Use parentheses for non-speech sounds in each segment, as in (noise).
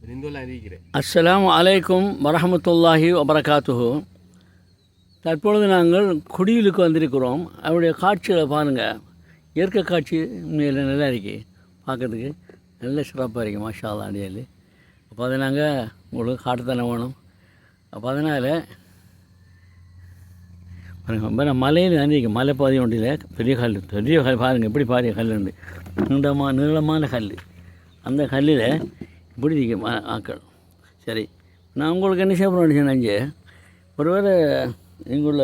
அஸ்லாம் அலைக்கும் வரமத்துல்லாஹி வபரகாத்துஹு தற்பொழுது நாங்கள் குடியிலுக்கு வந்திருக்கிறோம் அவருடைய காட்சிகளை பாருங்கள் இயற்கை காட்சி உண்மையில் நல்லா இருக்கு பார்க்குறதுக்கு நல்ல சிறப்பாக இருக்குது மாஷா அடியில் அடியால் அப்போ அதை நாங்கள் உங்களுக்கு காட்டுத்தானே வேணும் அப்போ அதனால் பாருங்க மலையில் இருக்கு மலை பாதி ஒன்றில் பெரிய கல் பெரிய கல் பாருங்கள் எப்படி பாருங்க கல் உண்டு நீண்டமான நீளமான கல் அந்த கல்லில் இப்படி ஆக்கள். சரி நான் உங்களுக்கு என்ன செய்ய போகிறேன் நினச்சி ஒருவேளை எங்குள்ள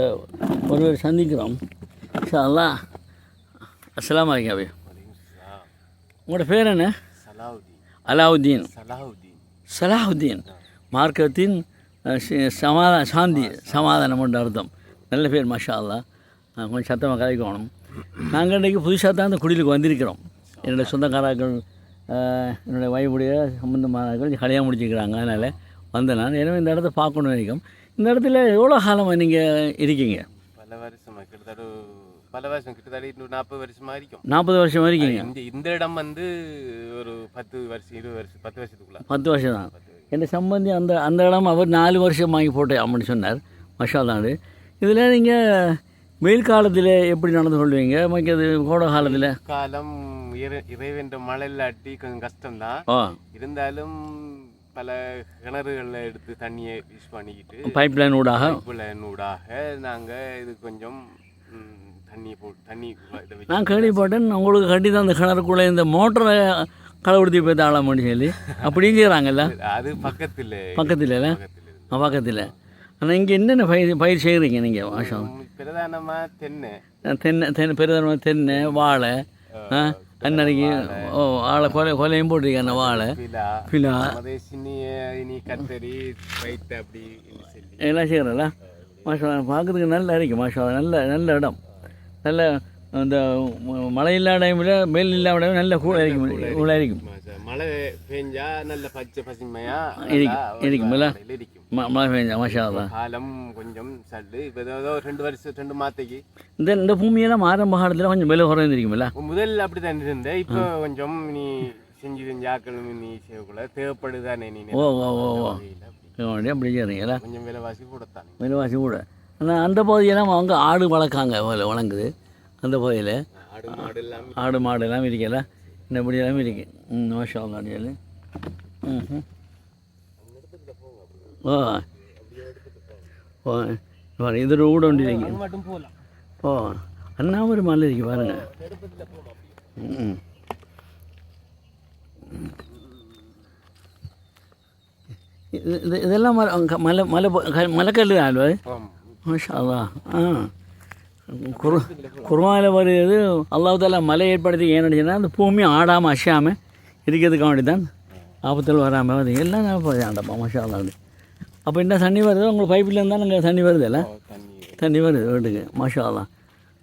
ஒருவர் சந்திக்கிறோம். இன்ஷா அல்லாஹ். அஸ்ஸலாமு அலைக்கும் அபி. உங்களோட பேர் என்ன? சலாவுதீன் அலாவுதீன். சலாவுதீன் மார்க்கத்தின் அஹ், சமாதான சாந்தி சமாதானம் என்ற அர்த்தம். நல்ல பேர் மஷா அல்லா கொஞ்சம் சத்தமாக கதைக்கணும் நாங்கள் இன்றைக்கி புதுசாக தான் அந்த குடிலுக்கு வந்திருக்கிறோம். என்னுடைய சொந்தக்காரர்கள் என்னுடைய வயவுடைய சம்பந்தமானவர்கள் கல்யாணம் முடிச்சிருக்கிறாங்க. அதனால் வந்தேன் நான். எனவே இந்த இடத்த பார்க்கணும் நினைக்கும். இந்த இடத்துல எவ்வளோ காலமாக நீங்கள் இருக்கீங்க? பல வருஷமா கிட்டத்தட்ட பல வருஷம் கிட்டத்தட்ட இன்னும் நாற்பது வருஷமா இருக்கும். நாற்பது வருஷம் இருக்கீங்க. இந்த இந்த இடம் வந்து ஒரு பத்து வருஷம் இருபது வருஷம் பத்து வருஷத்துக்குள்ள. பத்து வருஷம் தான். என் சம்பந்தி அந்த அந்த இடம் அவர் நாலு வருஷம் வாங்கி போட்டேன் அப்படின்னு சொன்னார். மஷா தான் இதில் நீங்கள் வெயில் காலத்தில் எப்படி நடந்து கொள்வீங்க? மற்றது கோடை காலத்தில்? காலம் இறை இறைவென்ற மழை இல்லாட்டி கொஞ்சம் கஷ்டம்தான். இருந்தாலும் பல கிணறுகளில் எடுத்து தண்ணியை யூஸ் பண்ணிக்கிட்டு பைப் லைன் ஊடாக? பைப்புலைன் ஊடாக நாங்கள் இது கொஞ்சம் தண்ணி போட்டு தண்ணி நான் கேள்விப்பட்டேன். உங்களுக்கு கட்டி தான் அந்த கிணறுக்குள்ளே இந்த மோட்டரை களைவுடுத்தி போய் தாளாமன்னு சொல்லி. அப்படியும் செய்கிறாங்கல்ல அது பக்கத்தில். பக்கத்தில் பக்கத்தில். ஆனால் இங்கே என்னென்ன பயிர் பயிர் செய்கிறீங்க நீங்கள் மாஷம் ம், பிரதானமா தென்னை. தென்னை தென்னை பெருதனமாக தென்னை வாழை ஆ அன்னறைக்கு ஓ வாழை கொலை கொலையும் போட்டிருக்கேன் வாழை. பிலா. கத்தரி எல்லாம் செய்கிறல்ல மாஷா பார்க்குறதுக்கு நல்லா இருக்கு மாஷா நல்ல நல்ல இடம். நல்ல அந்த மழை இல்லாத டைமில் வெயில் இல்லாத டைம் நல்ல கூட இருக்கும் கூட இருக்கும் மழை பெஞ்சா நல்ல பச்சை பசுமையா இருக்கும், நல்லா இருக்கும், இல்ல? வயல்ல இருக்கும் ம- மழை பெஞ்சா மாஷா தான் காலம் கொஞ்சம் சல்லு இப்போ ஏதோ ரெண்டு வருஷம் ரெண்டு மாத்தைக்கு இந்த இந்த பூமியெல்லாம் ஆரம்ப காலத்தில் கொஞ்சம் விலை குறைந்திருக்கும்ல முதல்ல அப்படி தான் இருந்தேன் இப்போ கொஞ்சம் நீ செஞ்சு செஞ்சு ஆக்கள் நீ செய்யக்குள்ள தேவைப்படுதானே நீ ஓ ஓ ஓ ஓ அப்படி. செய்கிறீங்களா கொஞ்சம் விலைவாசி கூடத்தானே விலைவாசி கூட ஆனால் அந்த பகுதியெல்லாம் அவங்க ஆடு வளர்க்காங்க வள- வழங்குது அந்த பகுதியில் ஆடு மாடு எல்லாம் ஆடு மாடு எல்லாம் இருக்கல இந்த இப்படி எல்லாம் இருக்கு. ம் மாஷா அல்லா அடியால் ம் ம். ஓ. ஓ பாரு, இது ஒரு ஊட ஒன்று இருக்கு. ஓ அண்ணாமரி மலை இருக்கு பாருங்க. ம். இது இது- இதெல்லாம் மலை மலை மலைக்கல் ஆமாம் மாஷா அல்லா ஆ. குரு குருவாயில் வருது அல்லாஹ் மலை ஏற்படுத்தி ஏன்னு சொன்னால் அந்த பூமி ஆடாமல் அசையாமல் இருக்கிறதுக்கு வேண்டி தான் ஆபத்தில் வராமல் வருது. எல்லாம் ஆண்டப்பா மஷா அப்படி. அப்போ என்ன தண்ணி வருது உங்களுக்கு பைப்பில் இருந்தால் நாங்கள் தண்ணி வருது இல்லை? தண்ணி வருது வீட்டுக்கு மாஷா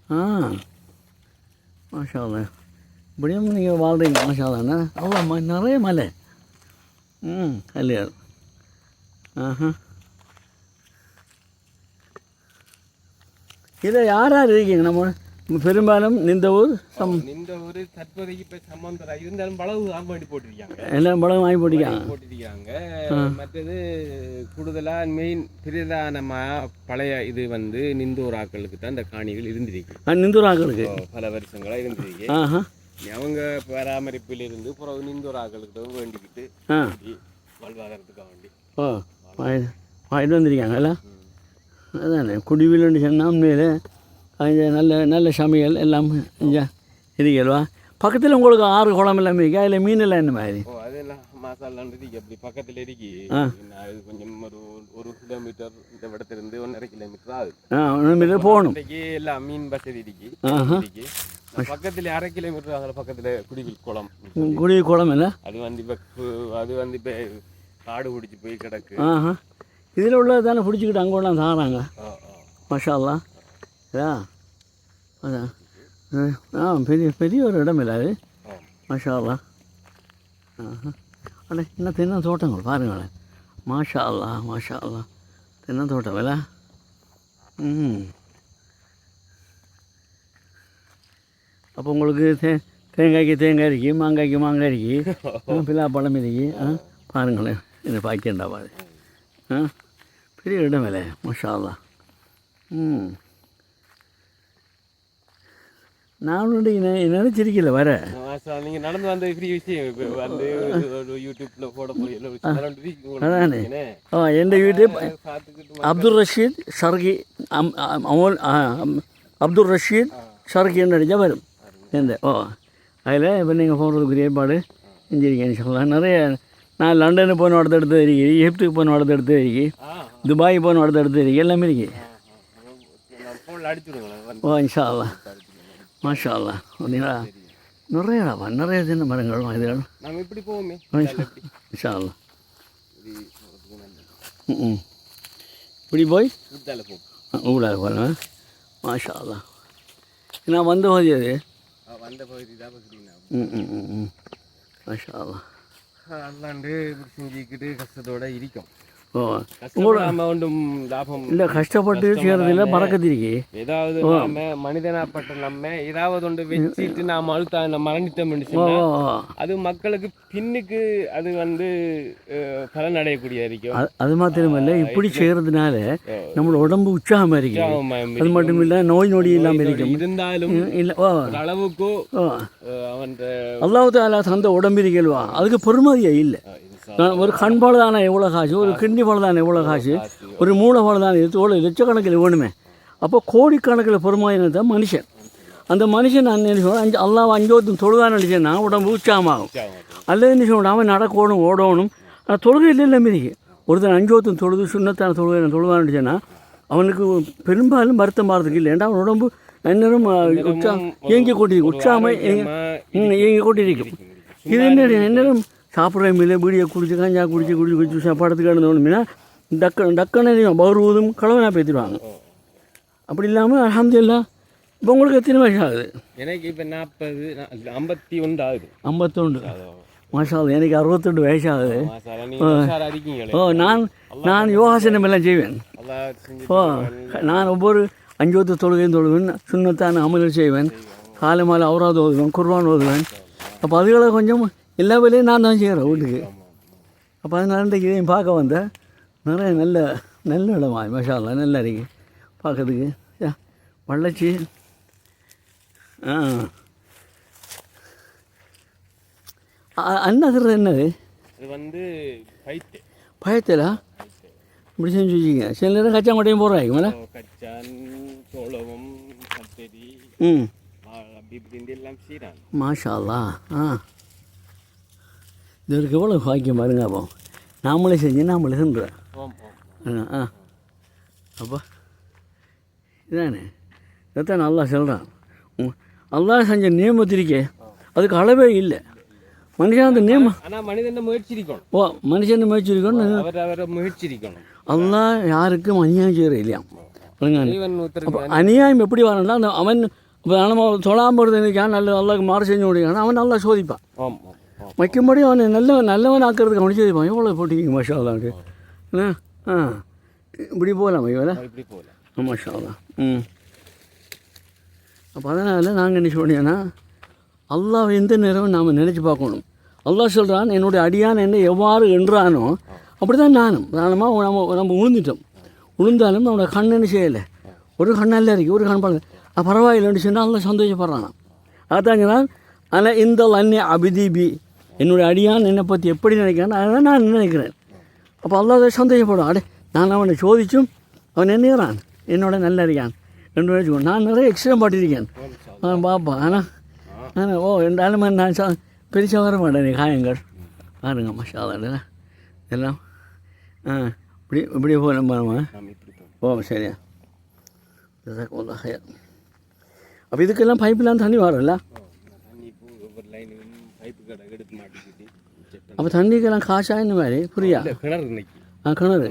ஆ மாஷா இப்படியும் நீங்கள் வாழ்றீங்க மாஷா அவ்வளோ ம நிறைய மலை. ம் கல்யாணம். ஆஹா. இதில் யார் யார் இருக்கீங்க? நம்ம பெரும்பாலும் இந்த ஊர் சம் இந்த ஒரு தற்போதைக்கு இப்ப சம்பந்தம் இருந்தாலும் பழகு தான் வேண்டி போட்டிருக்காங்க. எல்லாம் படம் வாங்கி போட்டிருக்காங்க. போட்டிருக்காங்க. மற்றது கூடுதலா மெயின் பிரதானமா பழைய இது வந்து நிந்தூராக்களுக்கு தான் இந்த காணிகள் இருந்திருக்கு. நிந்துராக்களுக்கு பல வருஷங்களா இருந்திருக்கு. அவங்க பராமரிப்பில் இருந்து பிறகு நிந்தூராக்களுக்கு வேண்டிக்கிட்டு வாழ்வாதாரத்துக்காக வேண்டி ஓ வாங்கி வாங்கிட்டு வந்திருக்காங்கல்ல அதானே குடிவில்னு சொன்னால் உண்மையில் கொஞ்சம் நல்ல நல்ல சமையல் எல்லாம் இருக்கல்வா பக்கத்தில் உங்களுக்கு ஆறு குளம் எல்லாமே இருக்கா? அதில் மீன் எல்லாம் என்ன மாதிரி? அதெல்லாம் மாசாலாம் இருக்கு. அப்படி பக்கத்துல இருக்கு. கொஞ்சம் ஒரு ஒரு கிலோமீட்டர் இந்த இடத்துல இருந்து ஒன்றரை கிலோமீட்டர் ஆகுது. ஆ மீட்டர் போகணும். எல்லாம் மீன் வசதி இருக்கு. பக்கத்துல அரை கிலோமீட்டர் அதில் பக்கத்துல குடிவில் குளம். குடி குளம் இல்லை அது வந்து இப்போ அது வந்து இப்போ காடு பிடிச்சி போய் கிடக்கு. இதில் உள்ளது தானே பிடிச்சிக்கிட்டு அங்கே ஒன்றா தாராங்க ஆ, ஆ. மஷா அல்லா இதா? அதான் ஆ பெரிய பெரிய ஒரு இடம் இல்லை அது. ஆ. மாஷா அல்லா ஆஹா. அட இன்னும் தென்னை தோட்டங்கள் பாருங்களேன். மாஷா அல்லா மாஷா அல்லா தென்னை தோட்டம் இல்லை? ம். அப்போ உங்களுக்கு தே தேங்காய்க்கு தேங்காய் இருக்கு மாங்காய்க்கு மாங்காய் இருக்கு. (laughs) பில்லா பழம் இருக்கு. ஆ பாருங்களேன். இந்த பாக்கியண்டா பாரு. ஆ? பெரிய இடம் இல்லை மஷாலா ம் நானும் நினைச்சிருக்கல வர? நீங்க நடந்து வந்த ஃப்ரீ விஷயம் வந்து யூடியூப்ல போட போறீங்க என் யூடியூப்? அப்துல் ரஷீத் ஷர்கி அமோல் அப்துல் ரஷீத் ஷர்கின்னு அடித்தால் வரும். எந்த? ஓ அதில் இப்போ நீங்கள் போடுறதுக்கு ஏற்பாடு செஞ்சிருக்கேன்னு சொல்லலாம் நிறைய நான் லண்டனுக்கு போன இடத்த எடுத்து இருக்கு எகிப்துக்கு போன இடத்த எடுத்து இருக்கு துபாய் போன இடத்த எடுத்து இருக்கு எல்லாமே இருக்கு. ஓ இன்ஷா அல்லா மாஷா அல்லா அப்படிங்களா? நிறையடாப்பா நிறைய சின்ன மரங்கள் இதுகள் நம்ம இப்படி போவோமே. இன்ஷா அல்லா ம் இப்படி போய்? ஊடாக போகிறேன் மாஷா அல்லா நான் வந்த போது அது. வந்த பகுதி தான் ம் ம் ம் மாஷா அல்லா அல்லாண்டு இப்படி செஞ்சுக்கிட்டு கஷ்டத்தோட இருக்கும். இல்லை கஷ்டப்பட்டு செய்கிறதில்ல மறக்கத்திரிக்கி. ஏதாவது நாம மனிதனாப்பட்ட நம்ம ஏதாவது ஒன்று வச்சுட்டு நாம அழுத்த மரணித்தோம். அது மக்களுக்கு பின்னுக்கு அது வந்து பலன் அடையக்கூடிய இருக்கும் அது- மாத்திரமல்ல இப்படி செய்கிறதுனால நம்மளோட உடம்பு உற்சாகமாக இருக்கு ஆமா, அது மட்டும் இல்லை நோய் நொடி இல்லாமல் இருக்கும் இருந்தாலும் இல்லை அளவுக்கு அவன் அல்லாஹ் தாலா தந்த உடம்பு இருக்கல்வா அதுக்கு பெருமதியே இல்லை. ஒரு கண் போல தானே எவ்வளோ காசு? ஒரு கிண்டி போல தானே எவ்வளோ காசு? ஒரு மூளை பழுதான இது எவ்வளோ லட்சக்கணக்கில் வேணுமே. அப்போ கோடிக்கணக்கில் பெருமாயினது தான் மனுஷன். அந்த மனுஷன் நான் என்ன சொல்றேன், அஞ்சு அல்லாஹ் அஞ்சோத்தும் தொழுதான் நினச்சேன்னா உடம்பு உற்சாகமாகும் அல்லது என்ன சொல்லணும் அவன் நடக்கணும் ஓடணும். ஆனால் தொழுகையில் இல்லை இல்லை மீறி ஒருத்தன் அஞ்சோத்தும் தொழுது சுண்ணத்தான தொழுகை தொழுதான் நினச்சேன்னா அவனுக்கு பெரும்பாலும் வருத்தம் மாறதுக்கு இல்லை. ஏன்டா அவன் உடம்பு எந்நேரம் உற்சா இயங்கி கொண்டிருக்கும் உற்சாகமாக இயங்கி கொண்டிருக்கும் இது என்ன என்னிடம் சாப்பிட்ற மீன் பீடியை குடிச்சு கஞ்சா குடிச்சு குடிச்சு குடிச்சு சாப்பாடத்துக்கு கிடந்தோம்னா டக்கு டக்குன்னு பௌர்வதும் கலவனா பேத்திடுவாங்க. அப்படி இல்லாமல் அலமதுல்லா இப்போ உங்களுக்கு எத்தனை வயசு ஆகுது? எனக்கு இப்ப நாற்பது ஐம்பத்தி ஒன்று ஆகுது. ஐம்பத்தொண்டு மாஷா அல்லாஹ், எனக்கு அறுபத்தெண்டு வயசு ஆகுது. மாசால ஓ நான் நான் யோகாசனம் எல்லாம் செய்வேன். ஓ நான் ஒவ்வொரு அஞ்சோத்து தொழுகையும் தொழுவேன் சுண்ணத்தான அமல்கள் செய்வேன். காலை மாலை அவராது ஓதுவேன் குர்பான் ஓதுவேன். அப்போ அதுகளை கொஞ்சம் எல்லா வேலையும் நான் தான் செய்கிறேன் வீட்டுக்கு. அப்போ அதனால இன்றைக்கு இதையும் பார்க்க வந்தேன். நிறைய நல்ல நல்ல இடமா மஷா அல்லாஹ் நல்லா இருக்கு பார்க்கறதுக்கு யா, வளர்ச்சி ஆ. அ- அன்னதுறது என்னது? இது வந்து பைத்து. பயத்திலா இப்படி செஞ்சு வச்சுங்க சில நேரம் கச்சா மட்டையும் போடுறாங்க மேலே. கச்சான் சோளமும் கத்தரி ம். எல்லாம் செய்கிறாங்க மாஷா ஆ. இதற்கு எவ்வளோ பாக்கியம் பாருங்க அப்போ. நாமளே செஞ்சு நாமளே ஆம் ஆ அப்போ இதானே? இதைத்தான் நல்லா சொல்கிறான் அல்லாஹ் செஞ்ச நியமத்திருக்கே அதுக்கு அளவே இல்லை. மனுஷன் அந்த நியமம் மனிதன் முயற்சி இருக்கணும் ஓ மனுஷன் முயற்சிருக்கணும் அவர் அவரை முயற்சி இருக்கணும் அல்லாஹ் யாருக்கும் அநியாயம் செய்கிற இல்லையா? அநியாயம் எப்படி வரணும்னா அந்த அவன் இப்போ நம்ம தொழாமல் இருக்கான் நல்ல அல்லாஹ்க்கு மாறு செஞ்சு முடியும் அவன் நல்லா சோதிப்பான். ஆம் ஆம் ஆம் வைக்கும்படி அவனை நல்லவன் நல்லவன் ஆக்கிறதுக்கு அவனை சோதிப்பான் எவ்வளோ போட்டிங்க மாஷா அல்லாண்டு என்ன? ஆ இப்படி போகலாம் ஐயோல இப்படி போகலாம். மாஷா அல்லா ம். அப்போ அதனால் நாங்கள் என்ன சொல்றீங்கன்னா அல்லாஹ் எந்த நேரம் நாம் நினச்சி பார்க்கணும். அல்லாஹ் சொல்கிறான் என்னுடைய அடியான் என்னை எவ்வாறு என்றானோ அப்படி தான் நானும் நானுமா நம்ம நம்ம உளுந்துட்டோம் உளுந்தாலும் நம்மளோட கண் என்ன செய்யலை? ஒரு கண்ணல்ல இருக்கு ஒரு கண் பரவாயில்லைன்னு சொன்னால் அல்லாஹ் சந்தோஷப்படுறான் அதான் ஆனால் இந்த அந்நிய அபிதீபி என்னுடைய அடியான் என்னை பற்றி எப்படி நினைக்கிறான் அதை நான் நினைக்கிறேன். அப்போ அல்லாத சந்தேகப்படும் அடே நான் அவனை சோதிச்சும் அவன் என்னைகிறான் என்னோட நல்ல அறியான் என்று வச்சுக்கோ நான் நிறைய எக்ஸ்ட்ரா பாட்டிருக்கேன் அவன் பார்ப்பான். ஆனால் ஆனால் ஓ ரெண்டாலுமே நான் சா பெருசாக வர மாட்டேன். காயங்கள். பாருங்க மஷாலா எல்லாம் ஆ இப்படி இப்படி போகலாம் பாருமா ஓ சரியா. அப்போ இதுக்கெல்லாம் பைப்லாம் தண்ணி வரும்ல பைப்பு கடை எடுத்து மாட்டிக்கிட்டு அப்போ தண்ணிக்கெல்லாம் காசா இந்த மாதிரி புரியா கிணறு இன்னைக்கு ஆ கிணறு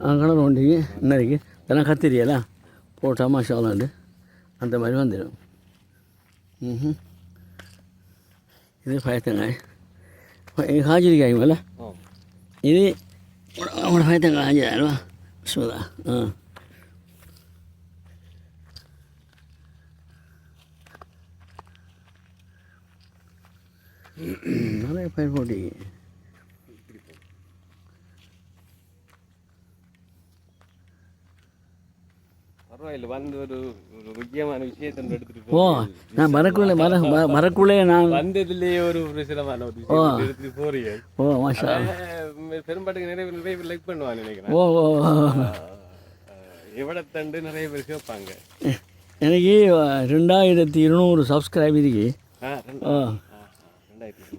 ஆ கிணறு ஒண்டிக்கு இன்னைக்கு இதெல்லாம் கத்திரியலாம் போட்டால் மசாலாண்டு அந்த மாதிரி வந்துடும் ம் இது பயத்தங்காய் இது காய்ச்சிருக்காய் மேலே ஆம் இது அவனோட பயத்தங்காய் காய்ச்சிடாருவா சுதா ஆ நிறைய பயிர் போட்டி ஓ நான் மரக்குள்ளே மர மரக்குள்ளே நான் வந்ததுலேயே ஒரு ஒரு சிலமான ஒரு போறீங்க ஓ பெரும்பாட்டுக்கு நிறைய நிறைய பேர் லைக் பண்ணுவாங்க நினைக்கிறேன் ஓ ஓ இவடத்தண்டு நிறைய பேர் கேட்பாங்க எனக்கு ரெண்டாயிரத்தி இருநூறு சப்ஸ்கிரைப் இருக்கு ஆ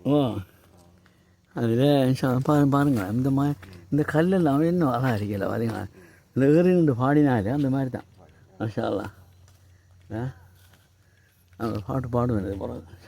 ஓ. அதில் பாரு பாருங்கள் இந்த மாதிரி இந்த கல்லெல்லாம் இன்னும் அழகாக இருக்கல பாருங்களா இந்த ஏறிண்டு பாடினாலே அந்த மாதிரி தான் மஷாலா ஆ? அந்த பாட்டு பாடுவேன் போகிறது